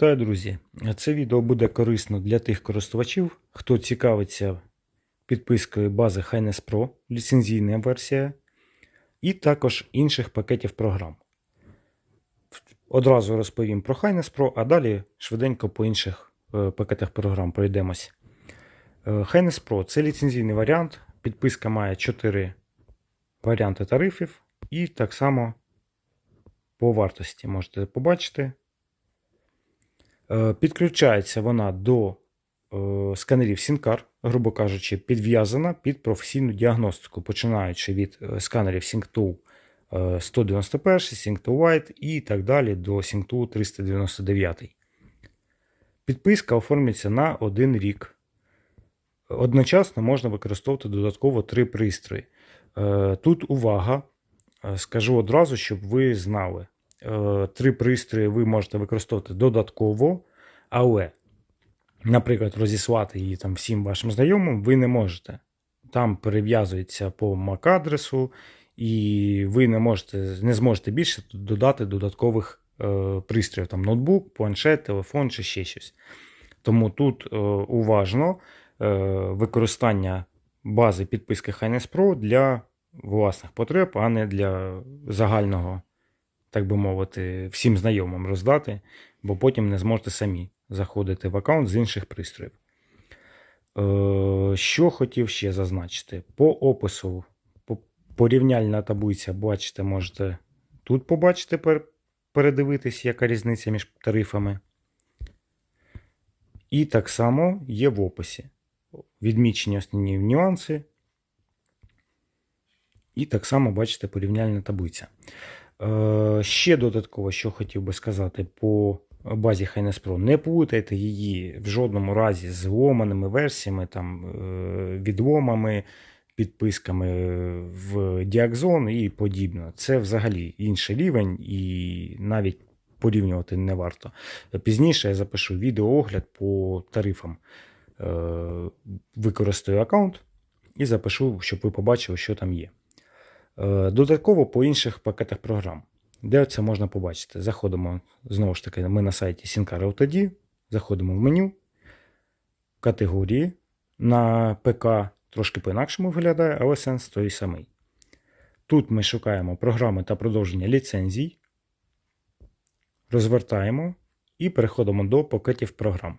Та, друзі, це відео буде корисно для тих користувачів, хто цікавиться підпискою бази Hines Pro, ліцензійна версія, і також інших пакетів програм. Одразу розповім про Hines Pro, а далі швиденько по інших е, пакетах програм пройдемось. Е, Hines Pro це ліцензійний варіант. Підписка має 4 варіанти тарифів, і так само по вартості можете побачити. Е, Підключається вона до е, сканерів SINCAR, грубо кажучи, підв'язана під професійну діагностику, починаючи від е, сканерів SyncTool е, 191, SyncTool White і так далі до SyncTool 399. Підписка оформлюється на один рік. Одночасно можна використовувати додатково три пристрої. Тут увага, скажу одразу, щоб ви знали. Три пристрої ви можете використовувати додатково, але, наприклад, розіслати її там всім вашим знайомим ви не можете. Там перев'язується по MAC-адресу, і ви не можете, не зможете більше додати додаткових е, пристроїв, там ноутбук, планшет, телефон чи ще щось. Тому тут е, уважно е, використання бази підписки Hines Pro для власних потреб, а не для загального, так би мовити, всім знайомим роздати, бо потім не зможете самі заходити в аккаунт з інших пристроїв. Е, Що хотів ще зазначити? По опису порівняльна таблиця, бачите, можете тут побачити, передивитись, яка різниця між тарифами. І так само є в описі. Відмічені основні нюанси. І так само бачите порівняльна таблиця. Е, ще додатково, що хотів би сказати по базі Pro. Не плутайте її в жодному разі з ломаними версіями, там, е, відломами, підписками в Diaxon і подібне. Це взагалі інший рівень, і навіть порівнювати не варто. Пізніше я запишу відеоогляд по тарифам. Е, Використаю аккаунт і запишу, щоб ви побачили, що там є. Е, Додатково по інших пакетах програм. Де це можна побачити? Заходимо, знову ж таки, ми на сайті Syncaro Ltd, заходимо в меню, категорії. На ПК трошки по-інакшому виглядає, але сенс той самий. Тут ми шукаємо програми та продовження ліцензій, розвертаємо і переходимо до пакетів програм.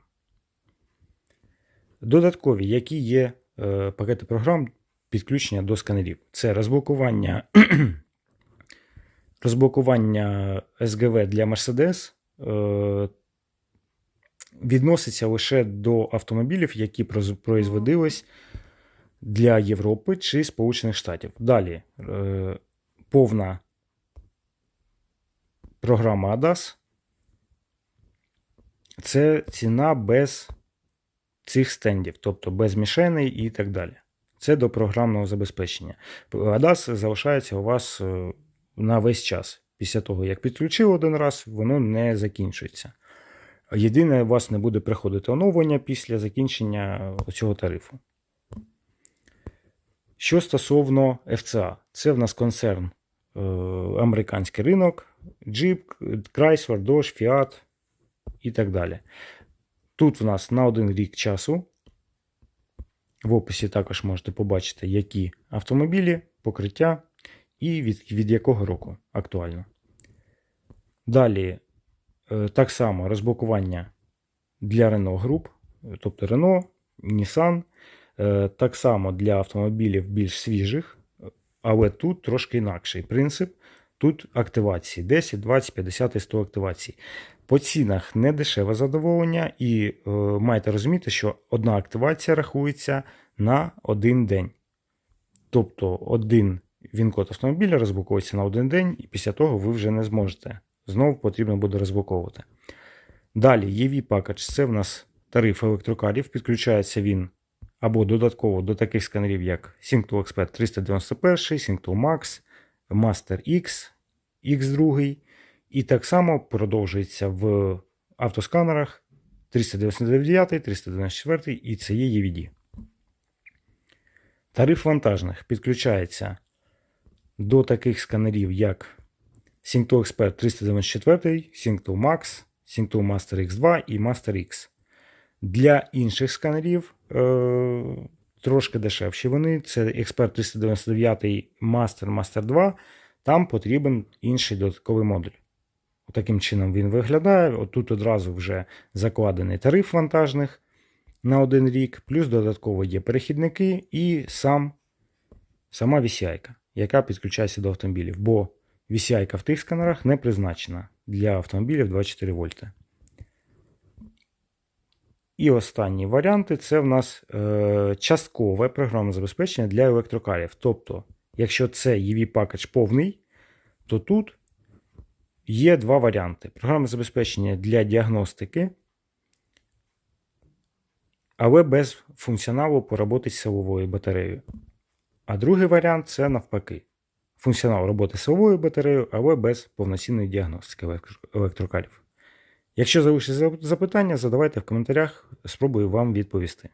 Додаткові, які є е, пакети програм підключення до сканерів. Це розблокування, розблокування SGV для Mercedes е, відноситься лише до автомобілів, які производились для Європи чи Сполучених Штатів. Далі е, повна програма ADAS. Це ціна без цих стендів, тобто без мішеней і так далі. Це до програмного забезпечення. ADAS залишається у вас е, на весь час. Після того, як підключив один раз, воно не закінчується. Єдине, у вас не буде приходити оновлення після закінчення цього тарифу. Що стосовно FCA, це в нас концерн е, американський ринок, Jeep, Chrysler, Dodge, Fiat і так далі. Тут в нас на один рік часу. В описі також можете побачити, які автомобілі, покриття і від, від якого року актуально. Далі, е, так само розблокування для Renault Group, тобто Renault, Nissan. Е, Так само для автомобілів більш свіжих, але тут трошки інакший принцип. Тут активації 10, 20, 50 і 100 активацій. По цінах не дешеве задоволення, і е, маєте розуміти, що одна активація рахується на один день. Тобто один він-код автомобіля розблоковується на один день, і після того ви вже не зможете. Знову потрібно буде розблоковувати. Далі EV Package це в нас тариф електрокарів. Підключається він або додатково до таких сканерів, як SyncTool Expert 391, SyncTool Max, Master X, X2. І так само продовжується в автосканерах 399, 394 і це є EVD. Тариф вантажних підключається до таких сканерів, як SyncTool Expert 394, SyncTool Max, Synctum Master X2 і Master X. Для інших сканерів е, трошки дешевші вони. Це Expert 399 Master Master 2. Там потрібен інший додатковий модуль. Таким чином він виглядає. Отут одразу вже закладений тариф вантажних на один рік, плюс додатково є перехідники і сам, сама VCI, яка підключається до автомобілів. Бо VCI в тих сканерах не призначена для автомобілів 24 вольти. І останні варіанти це в нас е, часткове програмне забезпечення для електрокарів. Тобто, якщо це EV пакет повний, то тут є два варіанти: програмне забезпечення для діагностики, але без функціоналу по з силовою батареєю. А другий варіант це навпаки. Функціонал роботи силовою батареєю, але без повноцінної діагностики електрокалів. Якщо залишиться запитання, задавайте в коментарях, спробую вам відповісти.